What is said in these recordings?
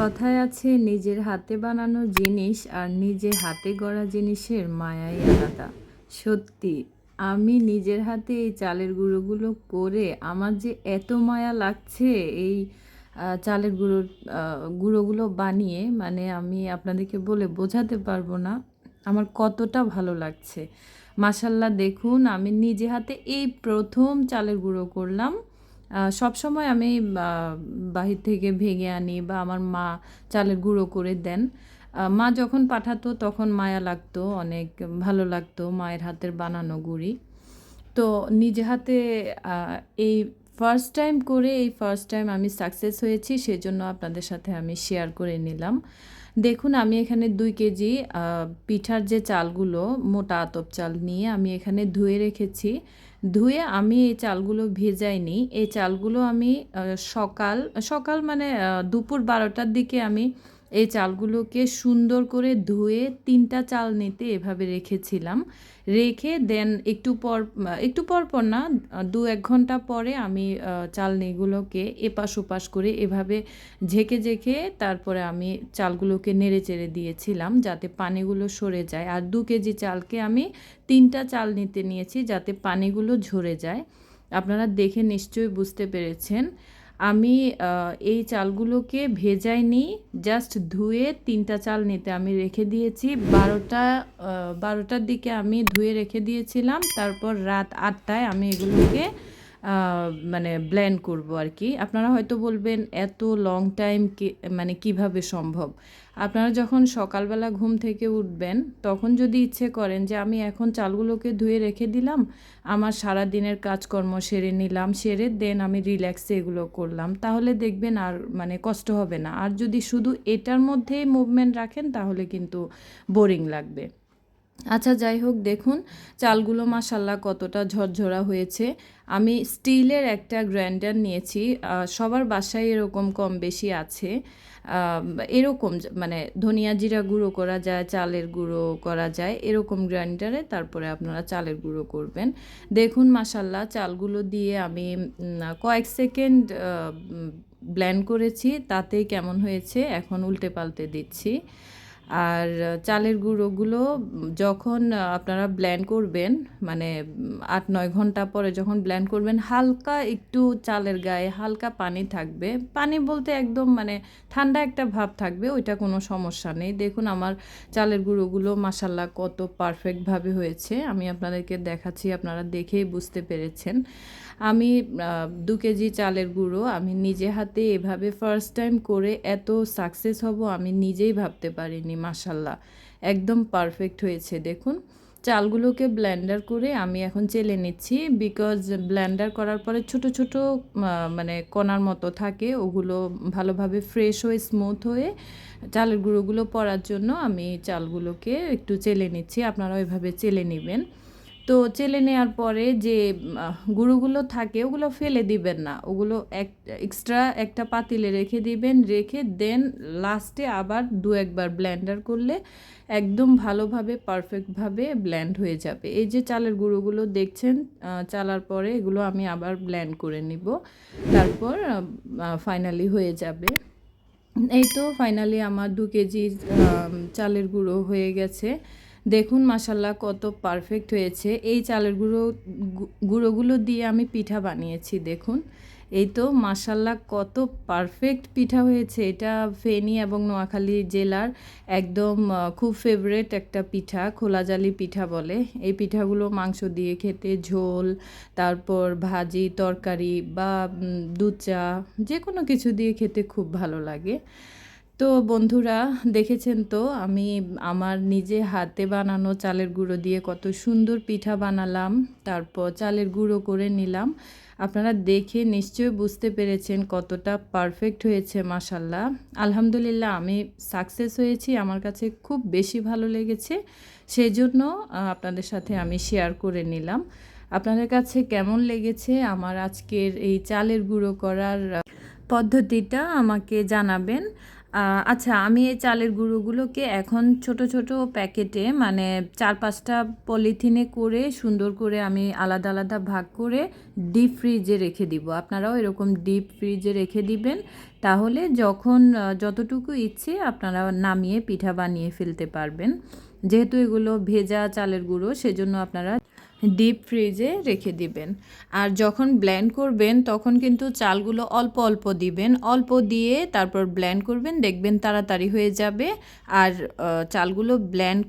কথায় আছে, নিজের হাতে বানানো জিনিস আর নিজে হাতে গড়া জিনিসের মায়াই আলাদা। সত্যি, আমি নিজের হাতে এই চালের গুঁড়োগুলো করে আমার যে এত মায়া লাগছে এই চালের গুঁড়ো গুঁড়োগুলো বানিয়ে মানে আমি আপনাদেরকে বলে বোঝাতে পারব না, আমার কতটা ভালো লাগছে। মাসাল্লাহ দেখুন, আমি নিজে হাতে এই প্রথম চালের গুঁড়ো করলাম। আহ, সবসময় আমি বাহির থেকে ভেঙে আনি বা আমার মা চালের গুঁড়ো করে দেন। মা যখন পাঠাতো তখন মায়া লাগতো অনেক ভালো লাগতো মায়ের হাতের বানানো গুঁড়ি। তো নিজে হাতে এই ফার্স্ট টাইম করে এই ফার্স্ট টাইম আমি সাকসেস হয়েছি সেজন্য আপনাদের সাথে আমি শেয়ার করে নিলাম। দেখুন আমি এখানে দুই কেজি পিঠার যে চালগুলো মোটা আতপ চাল নিয়ে আমি এখানে ধুয়ে রেখেছি। ধুয়ে আমি এই চালগুলো ভেজাইনি। এই চালগুলো আমি সকাল সকাল মানে দুপুর বারোটার দিকে আমি এই চালগুলোকে সুন্দর করে ধুয়ে তিনটা চাল নিতে এভাবে রেখেছিলাম। রেখে দেন একটু পর একটু পর পর না, দু এক ঘণ্টা পরে আমি চালনিগুলোকে এপাশ ওপাশ করে এভাবে ঝেঁকে ঝেঁকে তারপরে আমি চালগুলোকে নেড়ে চেড়ে দিয়েছিলাম যাতে পানিগুলো সরে যায়। আর দু কেজি চালকে আমি তিনটা চাল নিতে নিয়েছি যাতে পানিগুলো ঝরে যায়। আপনারা দেখে নিশ্চয়ই বুঝতে পেরেছেন আমি এই চালগুলোকে ভেজাইনি জাস্ট ধুয়ে তিনটা চাল নিতে আমি রেখে দিয়েছি। বারোটা বারোটার দিকে আমি ধুয়ে রেখে দিয়েছিলাম, তারপর রাত আটটায় আমি এগুলোকে মানে ব্লেন্ড করব আর কি আপনারা হয়তো বলবেন, এত লং টাইম মানে কীভাবে সম্ভব? আপনারা যখন সকালবেলা ঘুম থেকে উঠবেন, তখন যদি ইচ্ছে করেন যে, আমি এখন চালগুলোকে ধুয়ে রেখে দিলাম, আমার সারা দিনের কাজকর্ম সেরে নিলাম, সেরে দেন আমি রিল্যাক্সে এগুলো করলাম, তাহলে দেখবেন আর মানে কষ্ট হবে না। আর যদি শুধু এটার মধ্যেই মুভমেন্ট রাখেন, তাহলে কিন্তু বোরিং লাগবে। আচ্ছা যাই হোক, দেখুন, চালগুলো মাসাল্লাহ কতটা ঝরঝরা হয়েছে। আমি স্টিলের একটা গ্রাইন্ডার নিয়েছি সবার বাসায় এরকম কম বেশি আছে। এরকম মানে ধনিয়া জিরা গুঁড়ো করা যায়, চালের গুঁড়ো করা যায়, এরকম গ্রাইন্ডারে তারপরে আপনারা চালের গুঁড়ো করবেন। দেখুন মাসাল্লাহ চালগুলো দিয়ে আমি কয়েক সেকেন্ড ব্লেন্ড করেছি, তাতেই কেমন হয়েছে, এখন উল্টে পাল্টে দিচ্ছি। আর চালের গুঁড়োগুলো যখন আপনারা ব্ল্যান্ড করবেন মানে আট নয় ঘণ্টা পরে যখন ব্ল্যান্ড করবেন, হালকা একটু চালের গায়ে হালকা পানি থাকবে। পানি বলতে একদম মানে ঠান্ডা একটা ভাব থাকবে, ওইটা কোনো সমস্যা নেই। দেখুন, আমার চালের গুঁড়োগুলো মাসাল্লাহ কত পারফেক্টভাবে হয়েছে। আমি আপনাদেরকে দেখাচ্ছি, আপনারা দেখেই বুঝতে পেরেছেন। আমি দু কেজি চালের গুঁড়ো, আমি নিজে হাতে এভাবে ফার্স্ট টাইম করে এত সাকসেস হব আমি নিজেই ভাবতে পারিনি মাসাল্লাহ একদম পারফেক্ট হয়েছে, দেখুন। চালগুলোকে ব্লেন্ডার করে আমি এখন চেলে নিচ্ছি বিকজ ব্লেন্ডার করার পরে ছোট ছোট মানে কণার মতো থাকে, ওগুলো ভালোভাবে ফ্রেশ হয়ে স্মুথ হয়ে চালের গুঁড়োগুলো পড়ার জন্য আমি চালগুলোকে একটু চেলে নিচ্ছি আপনারা ওইভাবে চেলে নেবেন। তো চেলে নেওয়ার পরে যে গুঁড়োগুলো থাকে, ওগুলো ফেলে দিবেন না। ওগুলো এক এক্সট্রা একটা পাতিলে রেখে দিবেন, রেখে দেন লাস্টে আবার দু একবার ব্লেন্ডার করলে একদম ভালোভাবে পারফেক্টভাবে ব্ল্যান্ড হয়ে যাবে। এই যে চালের গুঁড়োগুলো দেখছেন চালার পরে এগুলো আমি আবার ব্ল্যান্ড করে নিব। তারপর ফাইনালি হয়ে যাবে। এই তো ফাইনালি আমার দু কেজি চালের গুঁড়ো হয়ে গেছে। দেখুন মাসাল্লাহ কত পারফেক্ট হয়েছে। এই চালের গুঁড়ো গুঁড়োগুলো দিয়ে আমি পিঠা বানিয়েছি, দেখুন। এই তো মাসাল্লাহ কত পারফেক্ট পিঠা হয়েছে। এটা ফেনী এবং নোয়াখালী জেলার একদম খুব ফেভারেট একটা পিঠা, খোলাজালি পিঠা বলে। এই পিঠাগুলো মাংস দিয়ে খেতে ঝোল, তারপর ভাজি, তরকারি বা দুধ চা যে কোনো কিছু দিয়ে খেতে খুব ভালো লাগে। তো বন্ধুরা, দেখেছেন তো, আমি আমার নিজে হাতে বানানো চালের গুঁড়ো দিয়ে কত সুন্দর পিঠা বানালাম, তারপর চালের গুঁড়ো করে নিলাম। আপনারা দেখে নিশ্চয়ই বুঝতে পেরেছেন কতটা পারফেক্ট হয়েছে মাসাল্লাহ আলহামদুলিল্লাহ, আমি সাকসেস হয়েছি, আমার কাছে খুব বেশি ভালো লেগেছে। সেই জন্য আপনাদের সাথে আমি শেয়ার করে নিলাম। আপনাদের কাছে কেমন লেগেছে আমার আজকের এই চালের গুঁড়ো করার পদ্ধতিটা আমাকে জানাবেন। আচ্ছা আমি এই চালের গুঁড়োগুলোকে এখন ছোট ছোট প্যাকেটে মানে চার পাঁচটা পলিথিনে করে সুন্দর করে আমি আলাদা আলাদা ভাগ করে ডিপ ফ্রিজে রেখে দিব। আপনারাও এরকম ডিপ ফ্রিজে রেখে দিবেন। তাহলে যখন যতটুকু ইচ্ছে আপনারা নামিয়ে পিঠা বানিয়ে ফেলতে পারবেন। যেহেতু এগুলো ভেজা চালের গুঁড়ো, সেজন্য আপনারা ডিপ ফ্রিজে রেখে দিবেন। আর যখন ব্ল্যান্ড করবেন, তখন কিন্তু চালগুলো অল্প অল্প দিবেন। অল্প দিয়ে তারপর ব্ল্যান্ড করবেন, দেখবেন তাড়াতাড়ি হয়ে যাবে। আর চালগুলো ব্ল্যান্ড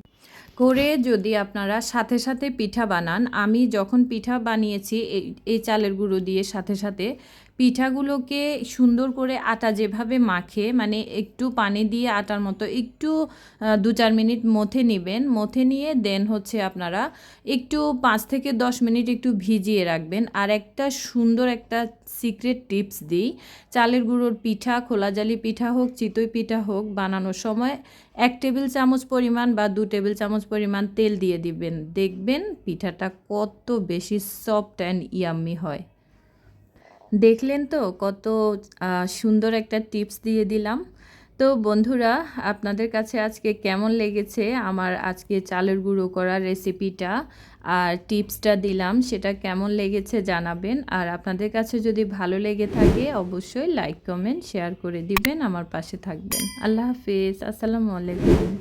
করে যদি আপনারা সাথে সাথে পিঠা বানান, আমি যখন পিঠা বানিয়েছি, এই এই চালের গুঁড়ো দিয়ে সাথে সাথে পিঠাগুলোকে সুন্দর করে আটা যেভাবে মাখে মানে একটু পানি দিয়ে আটার মতো একটু দু চার মিনিট মথে নেবেন। মথে নিয়ে দেন হচ্ছে আপনারা একটু পাঁচ থেকে দশ মিনিট একটু ভিজিয়ে রাখবেন। আর একটা সুন্দর একটা সিক্রেট টিপস দিই, চালের গুঁড়োর পিঠা, খোলা জালি পিঠা হোক, চিতই পিঠা হোক, বানানোর সময় এক টেবিল চামচ পরিমাণ বা দু টেবিল চামচ পরিমাণ তেল দিয়ে দিবেন। দেখবেন পিঠাটা কত বেশি সফট অ্যান্ড ইয়াম্মি হয়। দেখলেন তো কত সুন্দর একটা টিপস দিয়ে দিলাম। তো বন্ধুরা, আপনাদের কাছে আজকে কেমন লেগেছে আমার আজকে চালের গুঁড়ো করা রেসিপিটা আর টিপসটা দিলাম, সেটা কেমন লেগেছে জানাবেন। আর আপনাদের কাছে যদি ভালো লেগে থাকে, অবশ্যই লাইক, কমেন্ট, শেয়ার করে দিবেন, আমার পাশে থাকবেন। আল্লাহ হাফিজ, আসসালামু আলাইকুম।